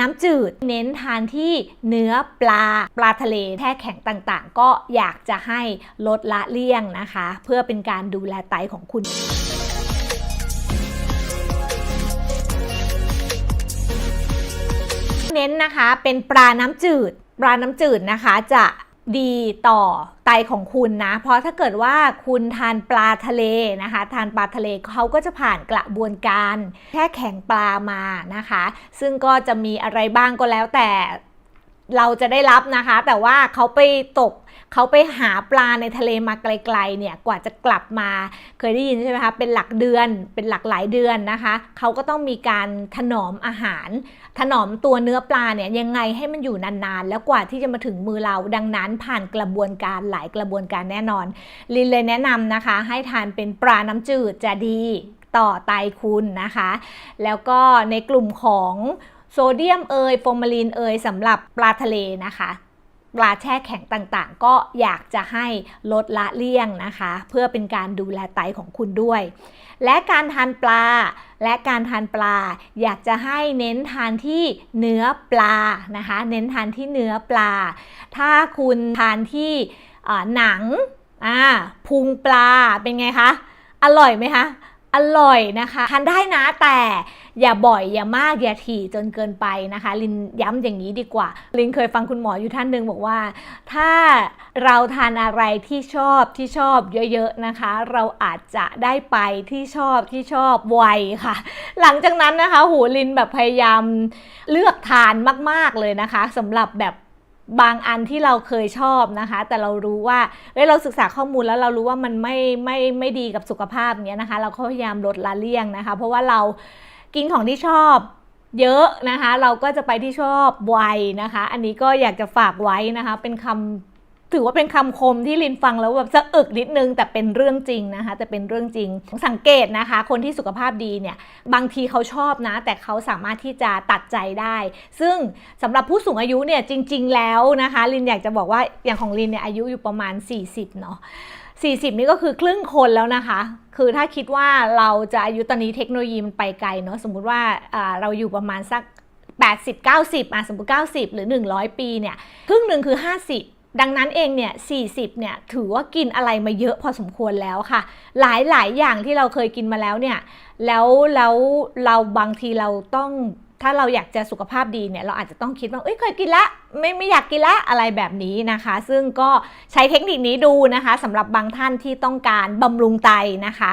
น้ำจืด เน้นทานที่เนื้อปลาปลาทะเลแช่แข็งต่างๆ ก็อยากจะให้ลดละเลี่ยงนะคะ เพื่อเป็นการดูแลไตของคุณเน้นนะคะเป็นปลาน้ำจืด ปลาน้ำจืดนะคะจะ ดีต่อไตของคุณนะ เพราะถ้าเกิดว่าคุณทานปลาทะเลนะคะ ทานปลาทะเลเขาก็จะผ่านกระบวนการแช่แข็งปลามานะคะ ซึ่งก็จะมีอะไรบ้างก็แล้วแต่ เราจะได้รับนะคะ แต่ว่าเขาไปตกเขาไปหาปลาในทะเลมาไกลๆเนี่ยกว่าจะกลับมาเคยได้ยินใช่ไหมคะเป็นหลักเดือนเป็นหลักหลายเดือนนะคะเขาก็ต้องมีการถนอมอาหาร ถนอมตัวเนื้อปลาเนี่ยยังไงให้มันอยู่นานๆ แล้วกว่าที่จะมาถึงมือเราดังนั้นผ่านกระบวนการหลายกระบวนการแน่นอน ลินเลยแนะนำนะคะ ให้ทานเป็นปลาน้ำจืดจะดีต่อไตคุณนะคะ แล้วก็ในกลุ่มของ โซเดียมเอยโฟมาลีนเอยสำหรับปลาทะเลนะคะปลาแช่แข็งต่างๆ ก็อยากจะให้ลดละเลี่ยงนะคะ เพื่อเป็นการดูแลไตของคุณด้วย และการทานปลา และการทานปลา อยากจะให้เน้นทานที่เนื้อปลานะคะ เน้นทานที่เนื้อปลา ถ้าคุณทานที่หนังพุงปลาเป็นไงคะ อร่อยไหมคะ อร่อยนะคะทานได้นะแต่อย่าบ่อยอย่ามากอย่าถี่จนเกินไปนะคะ ลินย้ำอย่างนี้ดีกว่า ลินเคยฟังคุณหมออยู่ท่านหนึ่งบอกว่า ถ้าเราทานอะไรที่ชอบที่ชอบเยอะๆนะคะ เราอาจจะได้ไปที่ชอบที่ชอบไวค่ะ หลังจากนั้นนะคะหูลินแบบพยายามเลือกทานมาก ๆเลยนะคะสำหรับแบบ บางอันที่เราเคยชอบนะคะ แต่เรารู้ว่าเฮ้ยเราศึกษาข้อมูลแล้วเรารู้ว่ามันไม่ไม่ไม่ดีกับสุขภาพเนี้ยนะคะ เราก็พยายามลดละเลี่ยงนะคะ เพราะว่าเรากินของที่ชอบเยอะนะคะ เราก็จะไปที่ชอบไวนะคะ อันนี้ก็อยากจะฝากไว้นะคะ เป็นคำ ถือว่าเป็นคำคมที่ลินฟังแล้วแบบสะอึกนิดนึง แต่เป็นเรื่องจริงนะคะ แต่เป็นเรื่องจริง สังเกตนะคะ คนที่สุขภาพดีเนี่ย บางทีเขาชอบนะ แต่เขาสามารถที่จะตัดใจได้ ซึ่งสำหรับผู้สูงอายุเนี่ยจริง ๆ แล้วนะคะ ลินอยากจะบอกว่าอย่างของลินเนี่ยอายุอยู่ประมาณ 40 เนาะ40 นี่ก็คือครึ่งคนแล้วนะคะ คือถ้าคิดว่าเราจะอายุตอนนี้เทคโนโลยีมันไปไกลเนาะ สมมุติว่าอ่าเราอยู่ประมาณสัก 80 90อะสมมติ 90 หรือ 100 ปีเนี่ย ครึ่งหนึ่งคือ 50 ดังนั้นเองเนี่ย40เนี่ยถือว่ากินอะไรมาเยอะพอสมควรแล้วค่ะ หลายหลายอย่างที่เราเคยกินมาแล้วเนี่ยแล้วแล้วเราบางทีเราต้องถ้าเราอยากจะสุขภาพดีเนี่ยเราอาจจะต้องคิดว่าเอ้ยเคยกินละไม่ไม่อยากกินละอะไรแบบนี้นะคะ ซึ่งก็ใช้เทคนิคนี้ดูนะคะสำหรับบางท่านที่ต้องการบำรุงไตนะคะ